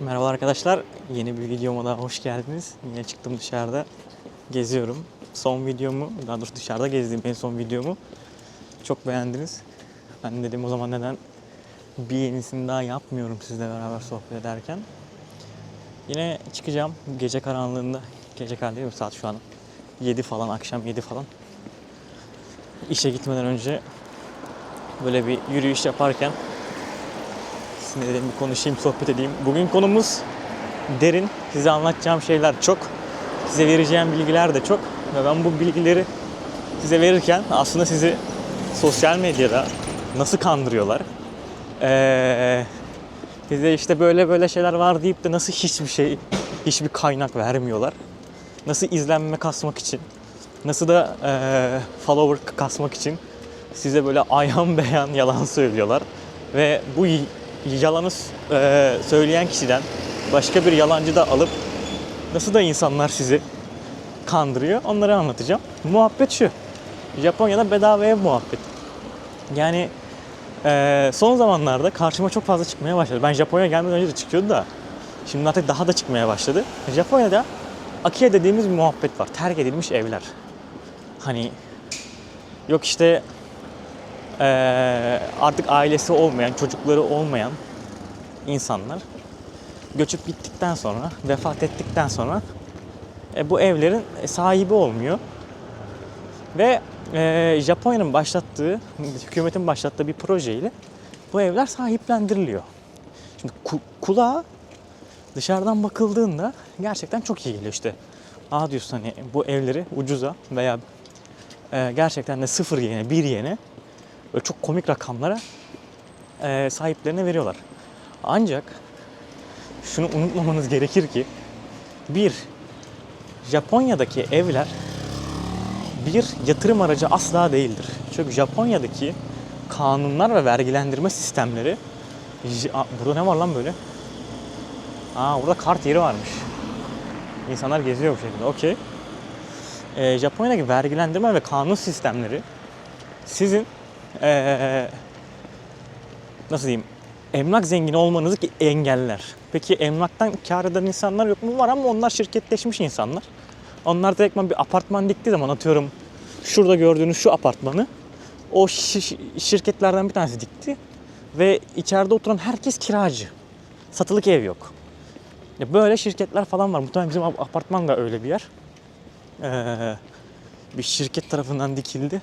Merhaba arkadaşlar. Yeni bir videoma daha hoş geldiniz. Yine çıktım dışarıda geziyorum. Son videomu, daha doğrusu dışarıda gezdiğim en son videomu çok beğendiniz. Ben dedim o zaman neden bir yenisini daha yapmıyorum sizle beraber sohbet ederken. Yine çıkacağım gece karanlığında. Gece karanlığı saat şu an 7 falan, akşam 7 falan. İşe gitmeden önce böyle bir yürüyüş yaparken Sizinle dedim bir konuşayım, sohbet edeyim. Bugün konumuz derin. Size anlatacağım şeyler çok. Size vereceğim bilgiler de çok. Ve ben bu bilgileri size verirken aslında sizi sosyal medyada nasıl kandırıyorlar? Ee, size işte böyle böyle şeyler var deyip de nasıl hiçbir şey, hiçbir kaynak vermiyorlar? Nasıl izlenme kasmak için, nasıl da ee, follower kasmak için size böyle ayhan beyan yalan söylüyorlar. Ve bu yalanı e, söyleyen kişiden başka bir yalancı da alıp nasıl da insanlar sizi kandırıyor onları anlatacağım. Muhabbet şu. Japonya'da bedava ev muhabbeti. Yani e, son zamanlarda karşıma çok fazla çıkmaya başladı. Ben Japonya'ya gelmeden önce de çıkıyordu da şimdi artık daha da çıkmaya başladı. Japonya'da Akia dediğimiz bir muhabbet var. Terk edilmiş evler. Hani yok işte ee, artık ailesi olmayan, çocukları olmayan insanlar göçüp gittikten sonra, vefat ettikten sonra e, bu evlerin sahibi olmuyor. Ve e, Japonya'nın başlattığı, hükümetin başlattığı bir projeyle bu evler sahiplendiriliyor. Şimdi ku- kulağa dışarıdan bakıldığında gerçekten çok iyi geliyor işte. Aa diyorsun hani bu evleri ucuza veya e, gerçekten de sıfır yene, bir yene böyle çok komik rakamlara e, sahiplerine veriyorlar. Ancak şunu unutmamanız gerekir ki bir Japonya'daki evler bir yatırım aracı asla değildir. Çünkü Japonya'daki kanunlar ve vergilendirme sistemleri Aa, burada ne var lan böyle? Aa burada kart yeri varmış. İnsanlar geziyor bu şekilde. Okey. Ee, Japonya'daki vergilendirme ve kanun sistemleri sizin ee, nasıl diyeyim emlak zengini olmanızı engeller. Peki emlaktan kar eden insanlar yok mu? Var ama onlar şirketleşmiş insanlar. Onlar direktman bir apartman diktiği zaman atıyorum şurada gördüğünüz şu apartmanı o şi- şirketlerden bir tanesi dikti ve içeride oturan herkes kiracı. Satılık ev yok. Ya böyle şirketler falan var. Muhtemelen bizim ap- apartman da öyle bir yer. Ee, bir şirket tarafından dikildi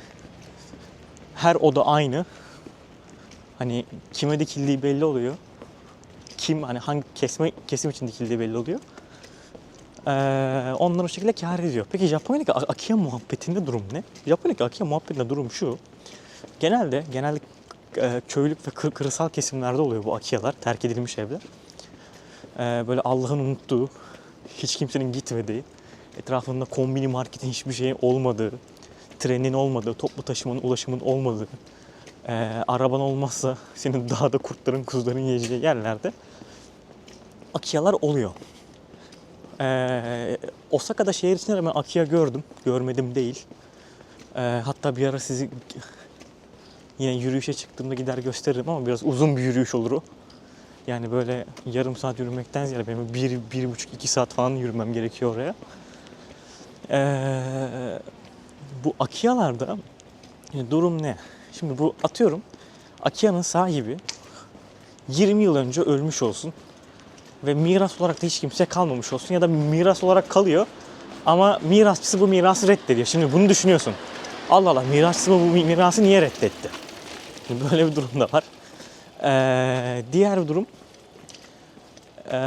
her oda aynı. Hani kime dikildiği belli oluyor. Kim hani hangi kesme kesim için dikildiği belli oluyor. Ee, onlar o şekilde kar ediyor. Peki Japonya'daki A- Akia muhabbetinde durum ne? Japonya'daki Akia muhabbetinde durum şu. Genelde genelde e, köylük ve kır- kırsal kesimlerde oluyor bu Akia'lar, terk edilmiş evler. Ee, böyle Allah'ın unuttuğu, hiç kimsenin gitmediği, etrafında kombini marketin hiçbir şeyin olmadığı, trenin olmadığı, toplu taşımanın, ulaşımın olmadığı, e, araban olmazsa senin dağda kurtların, kuzuların yiyeceği yerlerde Akia'lar oluyor. E, Osaka'da şehir içinde ben Akia gördüm. Görmedim değil. E, hatta bir ara sizi yine yürüyüşe çıktığımda gider gösteririm ama biraz uzun bir yürüyüş olur o. Yani böyle yarım saat yürümekten ziyade benim bir, bir buçuk, iki saat falan yürümem gerekiyor oraya. Ee, bu Akia'larda e, durum ne? Şimdi bu atıyorum Akia'nın sahibi 20 yıl önce ölmüş olsun ve miras olarak da hiç kimse kalmamış olsun ya da miras olarak kalıyor ama mirasçısı bu mirası reddediyor. Şimdi bunu düşünüyorsun. Allah Allah mirasçısı bu mirası niye reddetti? Böyle bir durum da var. Ee, diğer bir durum ee,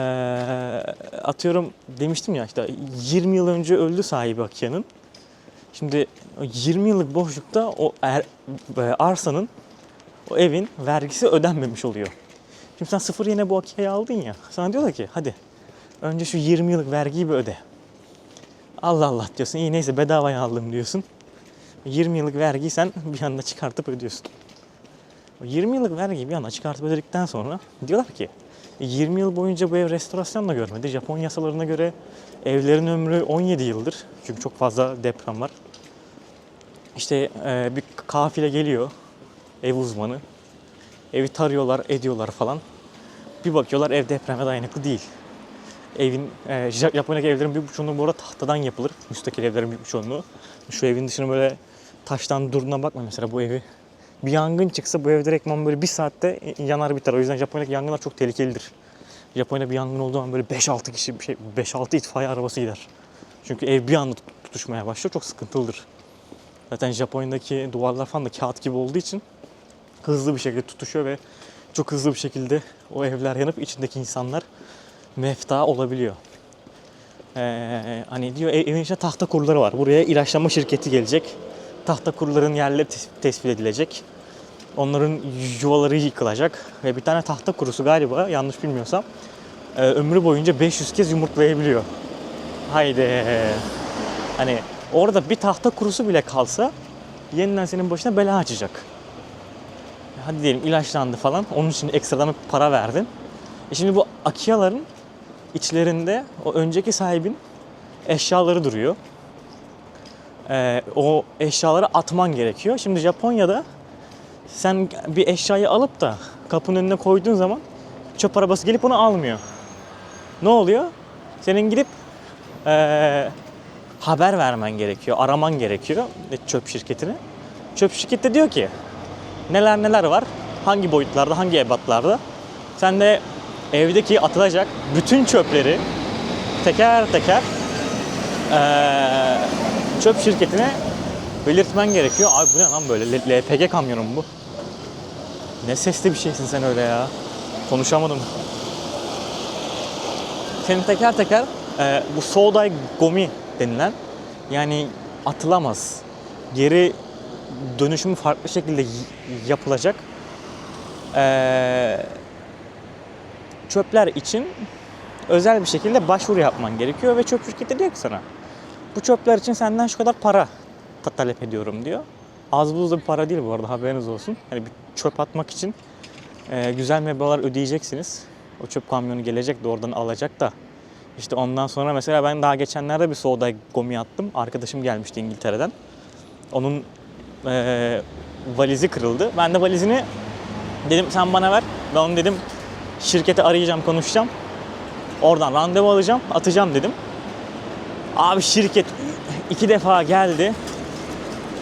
atıyorum demiştim ya işte 20 yıl önce öldü sahibi Akia'nın. Şimdi o 20 yıllık boşlukta o er, e, arsanın, o evin vergisi ödenmemiş oluyor. Şimdi sen sıfır yine bu Akia'yı aldın ya. Sana diyorlar ki hadi önce şu 20 yıllık vergiyi bir öde. Allah Allah diyorsun. İyi neyse bedavaya aldım diyorsun. 20 yıllık vergiyi sen bir anda çıkartıp ödüyorsun. O 20 yıllık vergiyi bir anda çıkartıp ödedikten sonra diyorlar ki 20 yıl boyunca bu ev restorasyon da görmedi. Japon yasalarına göre evlerin ömrü 17 yıldır. Çünkü çok fazla deprem var. İşte e, bir kafile geliyor. Ev uzmanı. Evi tarıyorlar, ediyorlar falan. Bir bakıyorlar ev depreme dayanıklı değil. Evin, e, Ja- Japonya'daki evlerin büyük çoğunluğu bu arada tahtadan yapılır. Müstakil evlerin büyük çoğunluğu. Şu evin dışına böyle taştan durduğuna bakma mesela bu evi. Bir yangın çıksa bu ev direktman böyle bir saatte yanar biter. O yüzden Japonya'daki yangınlar çok tehlikelidir. Japonya'da bir yangın olduğu zaman böyle 5-6 kişi, bir şey, 5-6 itfaiye arabası gider. Çünkü ev bir anda tut- tutuşmaya başlıyor. Çok sıkıntılıdır. Zaten Japonya'daki duvarlar falan da kağıt gibi olduğu için hızlı bir şekilde tutuşuyor ve çok hızlı bir şekilde o evler yanıp içindeki insanlar mefta olabiliyor. Ee, hani diyor ev- evin içinde tahta kuruları var. Buraya ilaçlama şirketi gelecek. Tahta kuruların yerleri tes- tespit edilecek. Onların yuvaları yıkılacak. Ve bir tane tahta kurusu galiba yanlış bilmiyorsam e, ömrü boyunca 500 kez yumurtlayabiliyor. Haydi. Hani orada bir tahta kurusu bile kalsa yeniden senin başına bela açacak. Hadi diyelim ilaçlandı falan. Onun için ekstradan para verdin. E şimdi bu akiyaların içlerinde o önceki sahibin eşyaları duruyor. Ee, o eşyaları atman gerekiyor. Şimdi Japonya'da sen bir eşyayı alıp da kapının önüne koyduğun zaman çöp arabası gelip onu almıyor. Ne oluyor? Senin gidip eee, haber vermen gerekiyor, araman gerekiyor çöp şirketini. Çöp şirketi diyor ki neler neler var, hangi boyutlarda, hangi ebatlarda. Sen de evdeki atılacak bütün çöpleri teker teker çöp şirketine belirtmen gerekiyor. Abi bu ne lan böyle LPG kamyonu mu bu? Ne sesli bir şeysin sen öyle ya. Konuşamadım. Senin teker teker e, bu Soudai Gomi denilen yani atılamaz. Geri dönüşümü farklı şekilde yapılacak e, çöpler için özel bir şekilde başvuru yapman gerekiyor ve çöp şirketi diyor ki sana bu çöpler için senden şu kadar para ta- talep ediyorum diyor. Az buz da bir para değil bu arada haberiniz olsun. Hani bir çöp atmak için e, güzel meblağlar ödeyeceksiniz. O çöp kamyonu gelecek de oradan alacak da. İşte ondan sonra mesela ben daha geçenlerde bir soğuday gomi attım. Arkadaşım gelmişti İngiltere'den. Onun e, valizi kırıldı. Ben de valizini dedim sen bana ver. Ben onu dedim şirkete arayacağım konuşacağım. Oradan randevu alacağım atacağım dedim. Abi şirket iki defa geldi.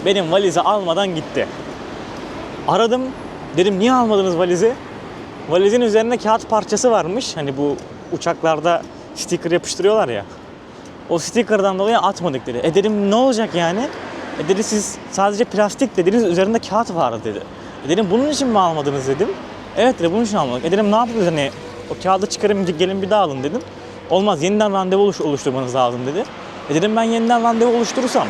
Benim valizi almadan gitti. Aradım. Dedim niye almadınız valizi? Valizin üzerinde kağıt parçası varmış. Hani bu uçaklarda sticker yapıştırıyorlar ya. O stickerdan dolayı atmadık dedi. E dedim ne olacak yani? E dedi siz sadece plastik dediniz üzerinde kağıt vardı dedi. E dedim bunun için mi almadınız dedim. Evet dedi bunun için almadık. E dedim ne yapıyoruz hani o kağıdı çıkarın gelin bir daha alın dedim. Olmaz yeniden randevu oluş- oluşturmanız lazım dedi. E dedim ben yeniden randevu oluşturursam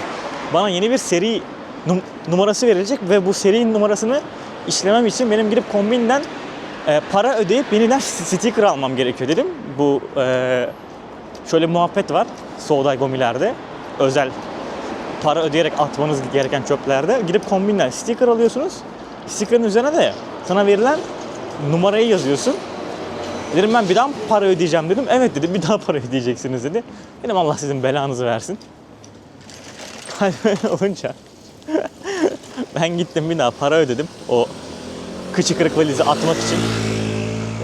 bana yeni bir seri num- numarası verilecek ve bu seri numarasını işlemem için benim gidip kombinden e, para ödeyip yeniden sticker almam gerekiyor dedim. Bu e, şöyle muhabbet var Soğuday Gomiler'de özel para ödeyerek atmanız gereken çöplerde gidip kombinden sticker alıyorsunuz. Sticker'ın üzerine de sana verilen numarayı yazıyorsun. Dedim ben bir daha para ödeyeceğim dedim. Evet dedi bir daha para ödeyeceksiniz dedi. Dedim Allah sizin belanızı versin. Hal olunca ben gittim bir daha para ödedim o kıçı kırık valizi atmak için.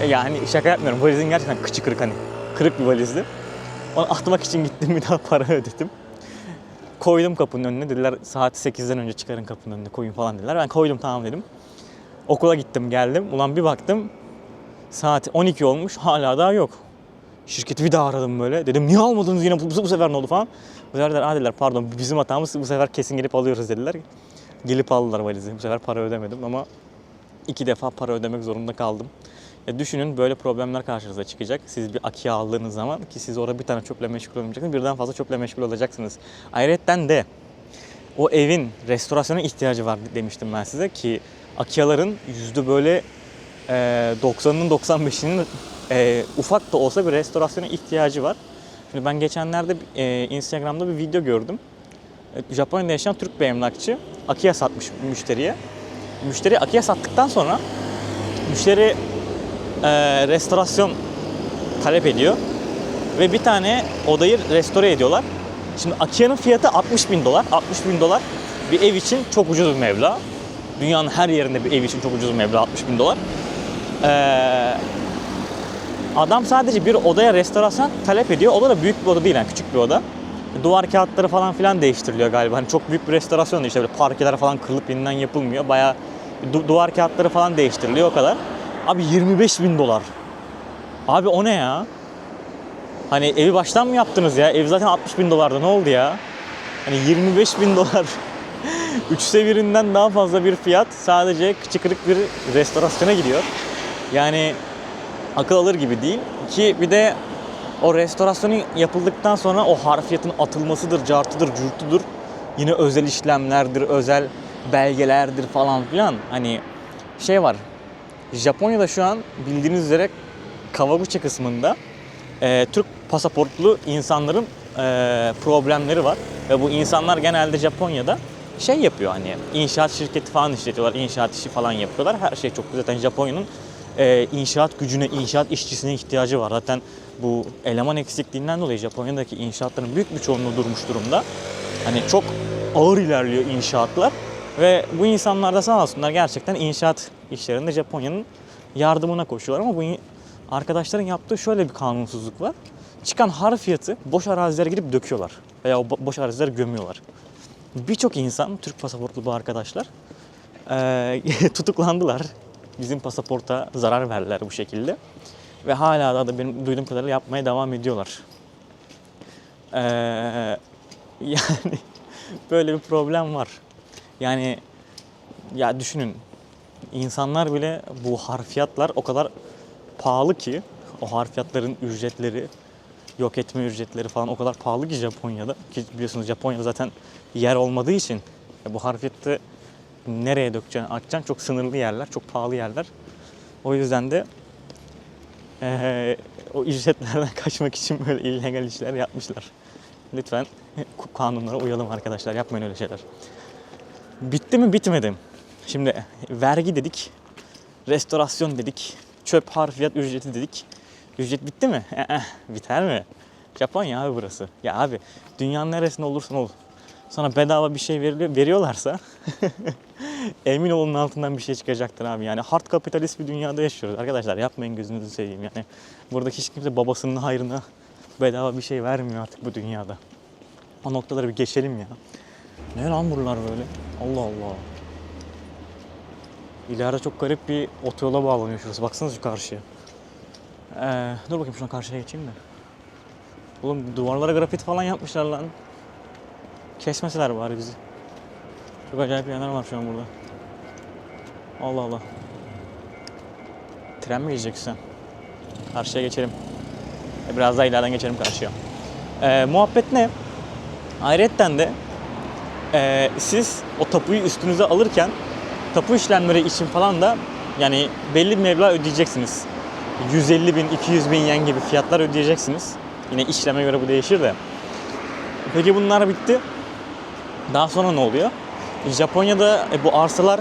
Yani şaka yapmıyorum valizin gerçekten kıçı kırık hani kırık bir valizdi. Onu atmak için gittim bir daha para ödedim. Koydum kapının önüne dediler saat 8'den önce çıkarın kapının önüne koyun falan dediler. Ben koydum tamam dedim. Okula gittim geldim. Ulan bir baktım saat 12 olmuş hala daha yok. Şirketi bir daha aradım böyle. Dedim niye almadınız yine bu, bu sefer ne oldu falan. Bu sefer dediler, dediler pardon bizim hatamız bu sefer kesin gelip alıyoruz dediler. Gelip aldılar valizi. Bu sefer para ödemedim ama iki defa para ödemek zorunda kaldım. Ya düşünün böyle problemler karşınıza çıkacak. Siz bir akiye aldığınız zaman ki siz orada bir tane çöple meşgul olmayacaksınız. Birden fazla çöple meşgul olacaksınız. Ayrıca de o evin restorasyona ihtiyacı var demiştim ben size ki Akiyaların yüzde böyle e, 90'ının 95'inin e, ufak da olsa bir restorasyona ihtiyacı var. Şimdi ben geçenlerde e, Instagram'da bir video gördüm. E, Japonya'da yaşayan Türk bir emlakçı Akiya satmış müşteriye. Müşteri Akiya sattıktan sonra müşteri e, restorasyon talep ediyor ve bir tane odayı restore ediyorlar. Şimdi Akia'nın fiyatı 60 bin dolar. 60 bin dolar bir ev için çok ucuz bir meblağ. Dünyanın her yerinde bir ev için çok ucuz bir meblağ 60 bin dolar. Ee, Adam sadece bir odaya restorasyon talep ediyor. Oda da büyük bir oda değil yani küçük bir oda. Duvar kağıtları falan filan değiştiriliyor galiba. Hani çok büyük bir restorasyon değil işte böyle parkeler falan kırılıp yeniden yapılmıyor. Bayağı du- duvar kağıtları falan değiştiriliyor o kadar. Abi 25 bin dolar. Abi o ne ya? Hani evi baştan mı yaptınız ya? Ev zaten 60 bin dolardı ne oldu ya? Hani 25 bin dolar. Üçte birinden daha fazla bir fiyat sadece kıçı kırık bir restorasyona gidiyor. Yani akıl alır gibi değil. Ki bir de o restorasyonu yapıldıktan sonra o harfiyatın atılmasıdır, cartıdır, curtudur. Yine özel işlemlerdir, özel belgelerdir falan filan. Hani şey var. Japonya'da şu an bildiğiniz üzere Kawaguchi kısmında e, Türk pasaportlu insanların e, problemleri var. Ve bu insanlar genelde Japonya'da şey yapıyor hani inşaat şirketi falan işletiyorlar, inşaat işi falan yapıyorlar. Her şey çok. Zaten Japonya'nın e, inşaat gücüne, inşaat işçisine ihtiyacı var. Zaten bu eleman eksikliğinden dolayı Japonya'daki inşaatların büyük bir çoğunluğu durmuş durumda. Hani çok ağır ilerliyor inşaatlar. Ve bu insanlar da sağ olsunlar gerçekten inşaat işlerinde Japonya'nın yardımına koşuyorlar. Ama bu arkadaşların yaptığı şöyle bir kanunsuzluk var. Çıkan harfiyatı boş arazilere gidip döküyorlar. Veya o bo- boş arazilere gömüyorlar. Birçok insan, Türk pasaportlu bu arkadaşlar tutuklandılar. Bizim pasaporta zarar verdiler bu şekilde. Ve hala da, da benim duyduğum kadarıyla yapmaya devam ediyorlar. Eee, yani böyle bir problem var. Yani ya düşünün insanlar bile bu harfiyatlar o kadar pahalı ki o harfiyatların ücretleri yok etme ücretleri falan o kadar pahalı ki Japonya'da. Ki biliyorsunuz Japonya'da zaten yer olmadığı için bu harfiyatı nereye dökeceksin, atacaksın çok sınırlı yerler, çok pahalı yerler. O yüzden de eee, o ücretlerden kaçmak için böyle illegal işler yapmışlar. Lütfen kanunlara uyalım arkadaşlar, yapmayın öyle şeyler. Bitti mi bitmedi. Şimdi vergi dedik, restorasyon dedik, çöp harfiyat ücreti dedik. Ücret bitti mi? Eh, Biter mi? Japonya abi burası. Ya abi dünyanın neresinde olursan ol. Sana bedava bir şey veriliyor, veriyorlarsa emin olun altından bir şey çıkacaktır abi. Yani hard kapitalist bir dünyada yaşıyoruz. Arkadaşlar yapmayın gözünüzü seveyim. Yani burada hiç kimse babasının hayrına bedava bir şey vermiyor artık bu dünyada. O noktaları bir geçelim ya. Ne lan buralar böyle? Allah Allah. İleride çok garip bir otoyola bağlanıyor şurası. Baksanıza şu karşıya. Ee, dur bakayım şuna karşıya geçeyim de. Oğlum duvarlara grafiti falan yapmışlar lan. Kesmeseler bari bizi. Çok acayip yerler var şu an burada. Allah Allah. Tren mi geçeceksin sen? Karşıya geçelim. E, Biraz daha ileriden geçelim karşıya. Ee, muhabbet ne? Ayrıca de ee, siz o tapuyu üstünüze alırken tapu işlemleri için falan da yani belli bir meblağ ödeyeceksiniz. 150 bin, 200 bin yen gibi fiyatlar ödeyeceksiniz. Yine işleme göre bu değişir de. Peki bunlar bitti. Daha sonra ne oluyor? Japonya'da e, bu arsalar,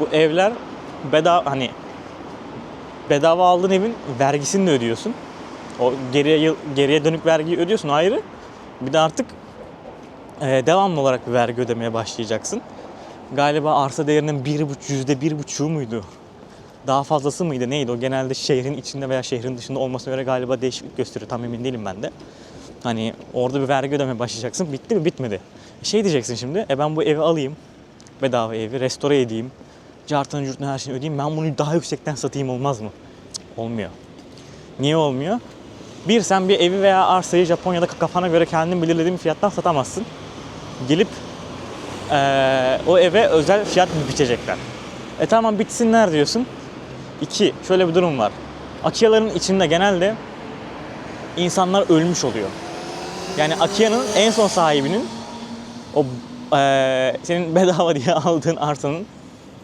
bu evler bedava hani bedava aldığın evin vergisini de ödüyorsun. O geriye geriye dönük vergiyi ödüyorsun ayrı. Bir de artık e, devamlı olarak vergi ödemeye başlayacaksın. Galiba arsa değerinin bir buçuk, yüzde bir buçuğu muydu? Daha fazlası mıydı neydi o genelde şehrin içinde veya şehrin dışında olmasına göre galiba değişiklik gösteriyor tam emin değilim ben de. Hani orada bir vergi ödemeye başlayacaksın bitti mi bitmedi. Şey diyeceksin şimdi e ben bu evi alayım bedava evi restore edeyim. Cartını curtunu her şeyini ödeyeyim ben bunu daha yüksekten satayım olmaz mı? Olmuyor. Niye olmuyor? Bir sen bir evi veya arsayı Japonya'da kafana göre kendin belirlediğin bir fiyattan satamazsın. Gelip eee, o eve özel fiyat biçecekler. E tamam bitsinler diyorsun. İki, şöyle bir durum var. Akiyaların içinde genelde insanlar ölmüş oluyor. Yani Akia'nın en son sahibinin o eee, senin bedava diye aldığın arsanın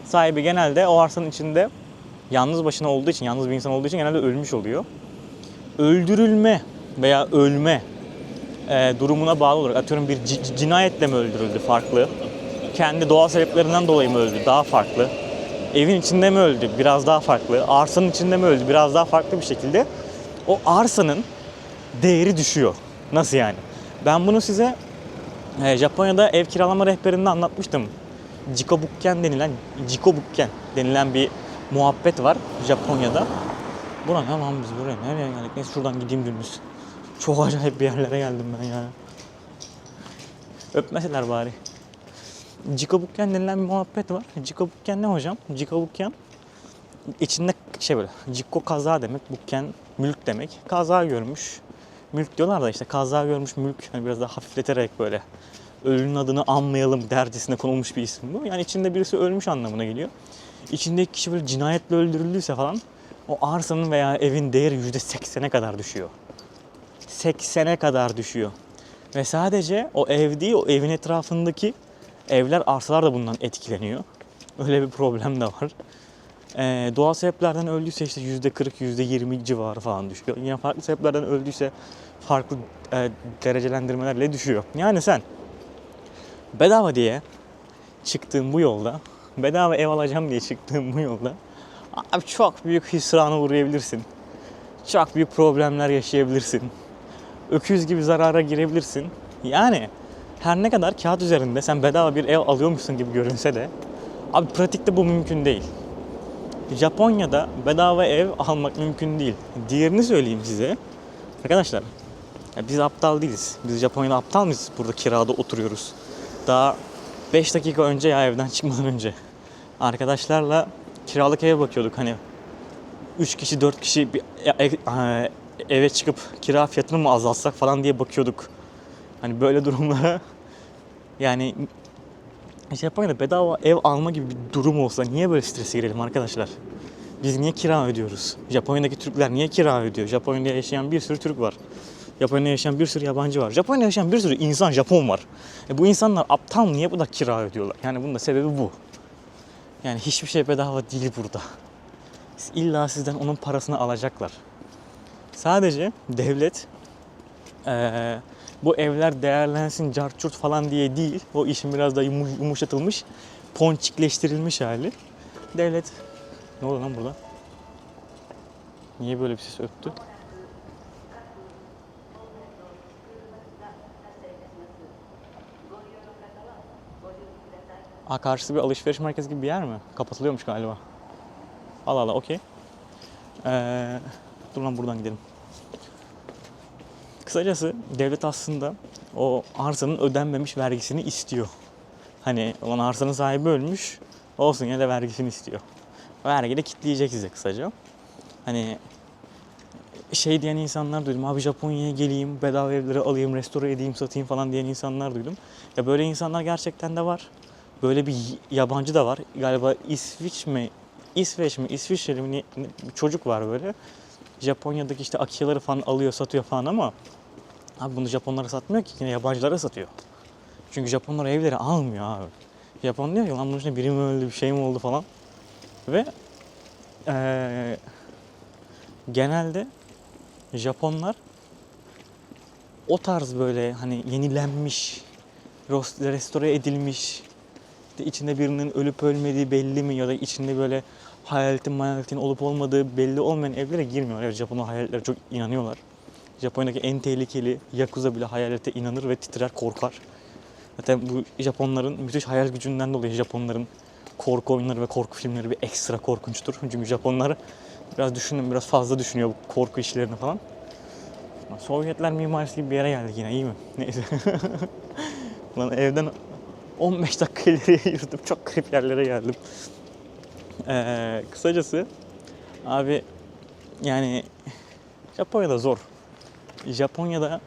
sahibi genelde o arsanın içinde yalnız başına olduğu için, yalnız bir insan olduğu için genelde ölmüş oluyor. Öldürülme veya ölme eee, durumuna bağlı olarak atıyorum bir ci- cinayetle mi öldürüldü farklı. Kendi doğal sebeplerinden dolayı mı öldü daha farklı. Evin içinde mi öldü biraz daha farklı. Arsanın içinde mi öldü biraz daha farklı bir şekilde. O arsanın değeri düşüyor. Nasıl yani? Ben bunu size e, Japonya'da ev kiralama rehberinde anlatmıştım. Jikobukken denilen Jikobukken denilen bir muhabbet var Japonya'da. Bura ne lan biz buraya nereye geldik? Neyse şuradan gideyim dümdüz. Çok acayip bir yerlere geldim ben ya. Öpmeseler bari. Cikabukyan denilen bir muhabbet var. Cikabukyan ne hocam? Cikabukyan içinde şey böyle Cikko kaza demek, Bukyan mülk demek. Kaza görmüş. Mülk diyorlar da işte kaza görmüş mülk hani biraz daha hafifleterek böyle ölünün adını anmayalım dercesine konulmuş bir isim bu. Yani içinde birisi ölmüş anlamına geliyor. İçindeki kişi böyle cinayetle öldürüldüyse falan o arsanın veya evin değeri %80'e kadar düşüyor. 80'e kadar düşüyor. Ve sadece o ev değil, o evin etrafındaki evler, arsalar da bundan etkileniyor. Öyle bir problem de var. Ee, doğal sebeplerden öldüyse işte %40, %20 civarı falan düşüyor. Yine farklı sebeplerden öldüyse farklı e, derecelendirmelerle düşüyor. Yani sen bedava diye çıktığın bu yolda, bedava ev alacağım diye çıktığın bu yolda abi çok büyük hüsrana uğrayabilirsin. Çok büyük problemler yaşayabilirsin. Öküz gibi zarara girebilirsin. Yani her ne kadar kağıt üzerinde sen bedava bir ev alıyormuşsun gibi görünse de abi pratikte bu mümkün değil. Japonya'da bedava ev almak mümkün değil. Diğerini söyleyeyim size. Arkadaşlar ya biz aptal değiliz. Biz Japonya'da aptal mıyız? Burada kirada oturuyoruz. Daha 5 dakika önce ya evden çıkmadan önce arkadaşlarla kiralık eve bakıyorduk. Hani 3 kişi 4 kişi bir e- eve çıkıp kira fiyatını mı azaltsak falan diye bakıyorduk. Hani böyle durumlara yani Japonya'da bedava ev alma gibi bir durum olsa niye böyle strese girelim arkadaşlar? Biz niye kira ödüyoruz? Japonya'daki Türkler niye kira ödüyor? Japonya'da yaşayan bir sürü Türk var. Japonya'da yaşayan bir sürü yabancı var. Japonya'da yaşayan bir sürü insan Japon var. E bu insanlar aptal niye bu da kira ödüyorlar? Yani bunun da sebebi bu. Yani hiçbir şey bedava değil burada. İlla sizden onun parasını alacaklar. Sadece devlet eee, bu evler değerlensin carçurt falan diye değil. O işin biraz da yumu- yumuşatılmış, ponçikleştirilmiş hali. Devlet... Ne oldu lan burada? Niye böyle bir ses öttü? Aa, karşısı bir alışveriş merkezi gibi bir yer mi? Kapatılıyormuş galiba. Allah Allah okey. Ee, dur lan buradan gidelim. Kısacası devlet aslında o arsanın ödenmemiş vergisini istiyor. Hani olan arsanın sahibi ölmüş olsun yine de vergisini istiyor. Vergi de kitleyecek size kısaca. Hani şey diyen insanlar duydum. Abi Japonya'ya geleyim, bedava evleri alayım, restore edeyim, satayım falan diyen insanlar duydum. Ya böyle insanlar gerçekten de var. Böyle bir yabancı da var. Galiba İsviç mi? İsveç mi? İsviçreli mi? Bir çocuk var böyle. Japonya'daki işte akiyaları falan alıyor, satıyor falan ama abi bunu Japonlara satmıyor ki yine yabancılara satıyor. Çünkü Japonlar evleri almıyor abi. Japon diyor ki lan bunun içinde biri mi öldü, bir şey mi oldu falan. Ve eee, genelde Japonlar o tarz böyle hani yenilenmiş, restore edilmiş, içinde birinin ölüp ölmediği belli mi ya da içinde böyle hayaletin mayaletin olup olmadığı belli olmayan evlere girmiyorlar. Evet Japonlar hayaletlere çok inanıyorlar. Japonya'daki en tehlikeli Yakuza bile hayalete inanır ve titrer korkar. Zaten bu Japonların müthiş hayal gücünden dolayı Japonların korku oyunları ve korku filmleri bir ekstra korkunçtur. Çünkü Japonlar biraz düşünün biraz fazla düşünüyor bu korku işlerini falan. Sovyetler mimarisi gibi bir yere geldik yine iyi mi? Neyse. Lan evden 15 dakika ileriye yürüdüm. Çok garip yerlere geldim. Ee, kısacası abi yani Japonya'da zor. Japonya'da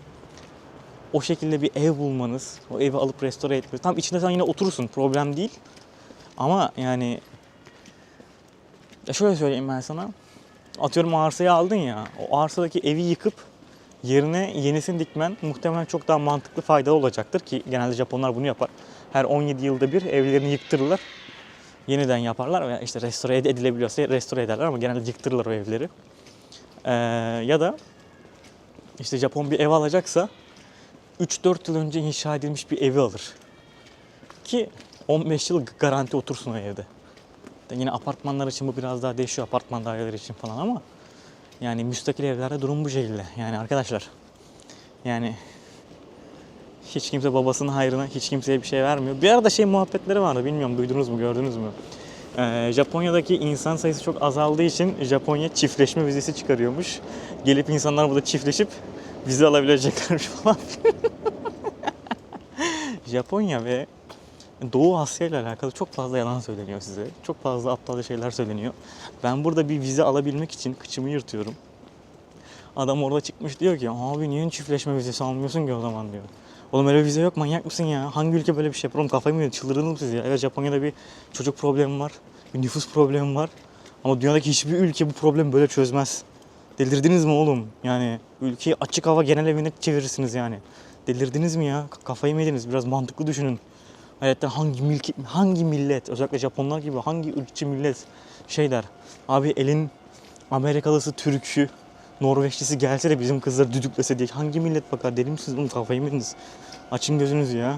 o şekilde bir ev bulmanız, o evi alıp restore etmeniz. Tam içinde sen yine oturursun problem değil. Ama yani ya şöyle söyleyeyim ben sana. Atıyorum arsayı aldın ya. O arsadaki evi yıkıp yerine yenisini dikmen muhtemelen çok daha mantıklı faydalı olacaktır ki genelde Japonlar bunu yapar. Her 17 yılda bir evlerini yıktırırlar. Yeniden yaparlar veya işte restore ed- edilebiliyorsa restore ederler ama genelde yıktırırlar o evleri. Ee, ya da işte Japon bir ev alacaksa 3-4 yıl önce inşa edilmiş bir evi alır. Ki 15 yıl garanti otursun o evde. De Yine apartmanlar için bu biraz daha değişiyor apartman daireleri için falan ama yani müstakil evlerde durum bu şekilde. Yani arkadaşlar yani hiç kimse babasının hayrına hiç kimseye bir şey vermiyor. Bir arada şey muhabbetleri vardı bilmiyorum duydunuz mu gördünüz mü? Ee, Japonya'daki insan sayısı çok azaldığı için Japonya çiftleşme vizesi çıkarıyormuş. Gelip insanlar burada çiftleşip vize alabileceklermiş falan. Japonya ve Doğu Asya ile alakalı çok fazla yalan söyleniyor size. Çok fazla aptalca şeyler söyleniyor. Ben burada bir vize alabilmek için kıçımı yırtıyorum. Adam orada çıkmış diyor ki abi niye çiftleşme vizesi almıyorsun ki o zaman diyor. Oğlum öyle vize yok manyak mısın ya? Hangi ülke böyle bir şey yapar? Oğlum kafayı mı yiyor? Çıldırdınız siz ya? Evet Japonya'da bir çocuk problemi var. Bir nüfus problemi var. Ama dünyadaki hiçbir ülke bu problemi böyle çözmez. Delirdiniz mi oğlum? Yani ülkeyi açık hava genel evine çevirirsiniz yani. Delirdiniz mi ya? Kafayı mı yediniz? Biraz mantıklı düşünün. Hayatta hangi milki, hangi millet, özellikle Japonlar gibi hangi ırkçı millet şey der. Abi elin Amerikalısı, Türk'ü, Norveçlisi gelse de bizim kızları düdüklese diye hangi millet bakar? Deli misiniz oğlum kafayı mı? Açın gözünüzü ya.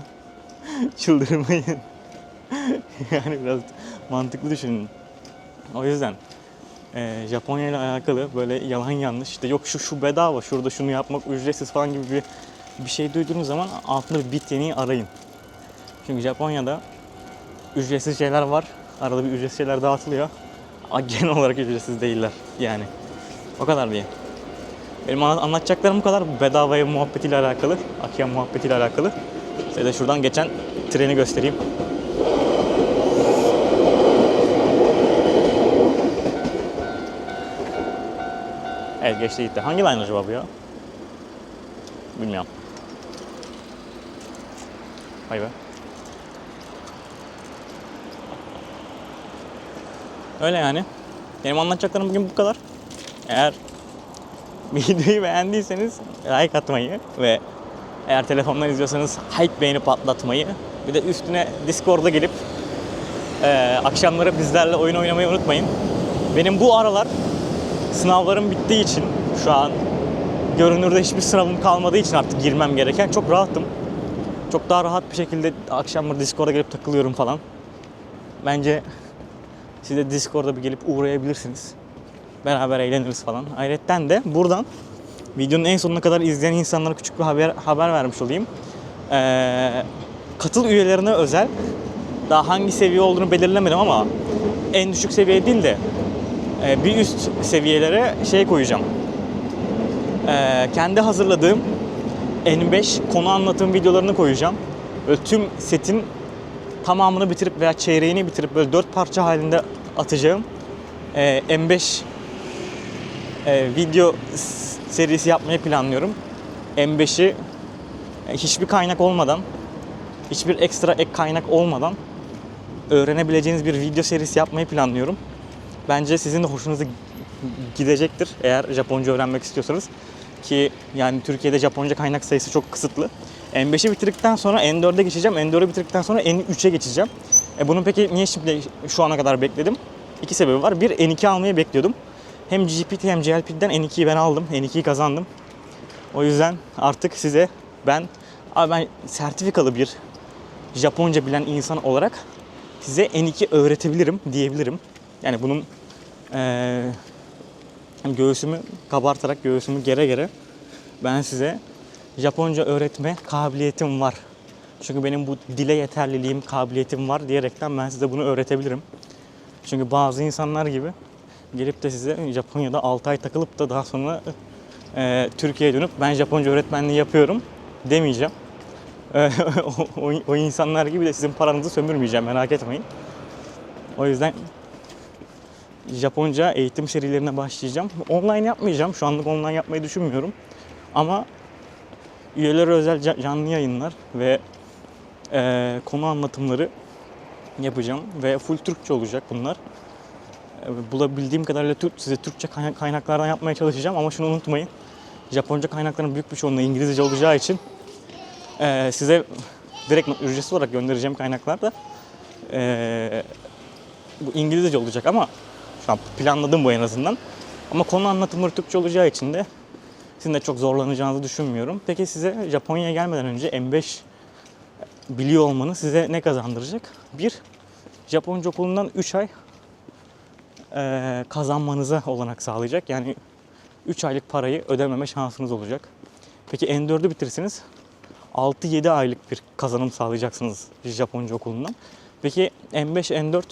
Çıldırmayın. yani biraz mantıklı düşünün. O yüzden e, Japonya ile alakalı böyle yalan yanlış işte yok şu şu bedava şurada şunu yapmak ücretsiz falan gibi bir bir şey duyduğunuz zaman altında bir bit yeniği arayın. Çünkü Japonya'da ücretsiz şeyler var. Arada bir ücretsiz şeyler dağıtılıyor. Genel olarak ücretsiz değiller yani. O kadar diye. Benim anlatacaklarım bu kadar. Bu bedavaya muhabbetiyle alakalı, Akiya muhabbetiyle alakalı. Size de şuradan geçen treni göstereyim. Evet geçti gitti. Hangi line acaba bu ya? Bilmiyorum. Vay be. Öyle yani. Benim anlatacaklarım bugün bu kadar. Eğer videoyu beğendiyseniz like atmayı ve eğer telefondan izliyorsanız hype beğeni patlatmayı bir de üstüne Discord'a gelip eee, akşamları bizlerle oyun oynamayı unutmayın. Benim bu aralar sınavlarım bittiği için şu an görünürde hiçbir sınavım kalmadığı için artık girmem gereken çok rahatım. Çok daha rahat bir şekilde akşamları Discord'a gelip takılıyorum falan. Bence siz de Discord'a bir gelip uğrayabilirsiniz. Beraber eğleniriz falan. Ayrıca de buradan videonun en sonuna kadar izleyen insanlara küçük bir haber haber vermiş olayım. Ee, katıl üyelerine özel daha hangi seviye olduğunu belirlemedim ama en düşük seviye değil de e, bir üst seviyelere şey koyacağım. Ee, kendi hazırladığım N5 konu anlatım videolarını koyacağım. Böyle tüm setin tamamını bitirip veya çeyreğini bitirip böyle dört parça halinde atacağım. Ee, M5 e, video serisi yapmayı planlıyorum. M5'i e, hiçbir kaynak olmadan, hiçbir ekstra ek kaynak olmadan öğrenebileceğiniz bir video serisi yapmayı planlıyorum. Bence sizin de hoşunuza gidecektir eğer Japonca öğrenmek istiyorsanız. Ki yani Türkiye'de Japonca kaynak sayısı çok kısıtlı. N5'i bitirdikten sonra N4'e geçeceğim. N4'ü bitirdikten sonra N3'e geçeceğim. E bunu peki niye şimdi şu ana kadar bekledim? İki sebebi var. Bir N2 almayı bekliyordum. Hem GPT hem GLP'den N2'yi ben aldım. N2'yi kazandım. O yüzden artık size ben abi ben sertifikalı bir Japonca bilen insan olarak size N2 öğretebilirim diyebilirim. Yani bunun eee, göğsümü kabartarak, göğsümü gere gere ben size Japonca öğretme kabiliyetim var. Çünkü benim bu dile yeterliliğim, kabiliyetim var diyerekten ben size bunu öğretebilirim. Çünkü bazı insanlar gibi gelip de size Japonya'da 6 ay takılıp da daha sonra eee, Türkiye'ye dönüp ben Japonca öğretmenliği yapıyorum demeyeceğim. Eee, o, o, o insanlar gibi de sizin paranızı sömürmeyeceğim merak etmeyin. O yüzden Japonca eğitim serilerine başlayacağım. Online yapmayacağım. Şu anlık online yapmayı düşünmüyorum. Ama üyelere özel ca- canlı yayınlar ve eee, konu anlatımları yapacağım. Ve full Türkçe olacak bunlar. E, Bulabildiğim kadarıyla size Türkçe kaynak- kaynaklardan yapmaya çalışacağım. Ama şunu unutmayın. Japonca kaynakların büyük bir çoğunluğu İngilizce olacağı için eee, size direkt ücretsiz olarak göndereceğim kaynaklar da eee, bu İngilizce olacak ama şu an planladım bu en azından. Ama konu anlatımları Türkçe olacağı için de sizin de çok zorlanacağınızı düşünmüyorum. Peki size Japonya'ya gelmeden önce M5 biliyor olmanız size ne kazandıracak? Bir, Japonca okulundan 3 ay eee, kazanmanıza olanak sağlayacak. Yani 3 aylık parayı ödememe şansınız olacak. Peki N4'ü bitirirsiniz. 6-7 aylık bir kazanım sağlayacaksınız Japonca okulundan. Peki M5, N4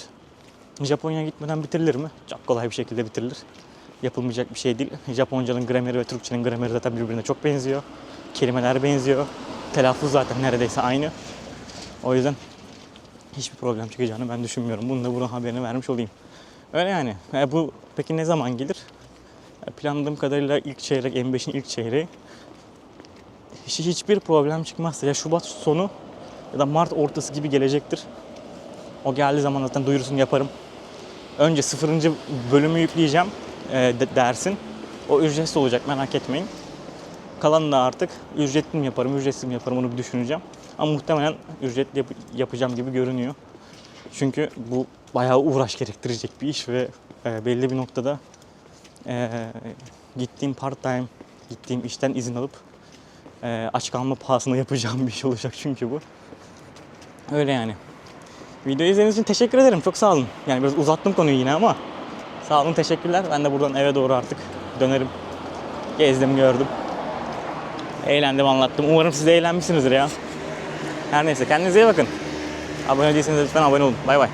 Japonya'ya gitmeden bitirilir mi? Çok kolay bir şekilde bitirilir. Yapılmayacak bir şey değil. Japonca'nın grameri ve Türkçenin grameri zaten birbirine çok benziyor. Kelimeler benziyor. Telaffuz zaten neredeyse aynı. O yüzden hiçbir problem çıkacağını ben düşünmüyorum. Bunu da buradan haberini vermiş olayım. Öyle yani. E, bu peki ne zaman gelir? E, planladığım kadarıyla ilk çeyrek, M5'in ilk çeyreği. Hiç, hiçbir problem çıkmazsa ya Şubat sonu ya da Mart ortası gibi gelecektir. O geldiği zaman zaten duyurusunu yaparım. Önce sıfırıncı bölümü yükleyeceğim e, de- dersin. O ücretsiz olacak merak etmeyin. Kalanını da artık ücretli mi yaparım, ücretsiz mi yaparım onu bir düşüneceğim. Ama muhtemelen ücretli yap- yapacağım gibi görünüyor. Çünkü bu bayağı uğraş gerektirecek bir iş ve e, belli bir noktada e, gittiğim part time, gittiğim işten izin alıp e, aç kalma pahasına yapacağım bir iş olacak çünkü bu. Öyle yani. Videoyu izlediğiniz için teşekkür ederim. Çok sağ olun. Yani biraz uzattım konuyu yine ama sağ olun, teşekkürler. Ben de buradan eve doğru artık dönerim. Gezdim, gördüm. Eğlendim, anlattım. Umarım siz de eğlenmişsinizdir ya. Her neyse kendinize iyi bakın. Abone değilseniz lütfen abone olun. Bay bay.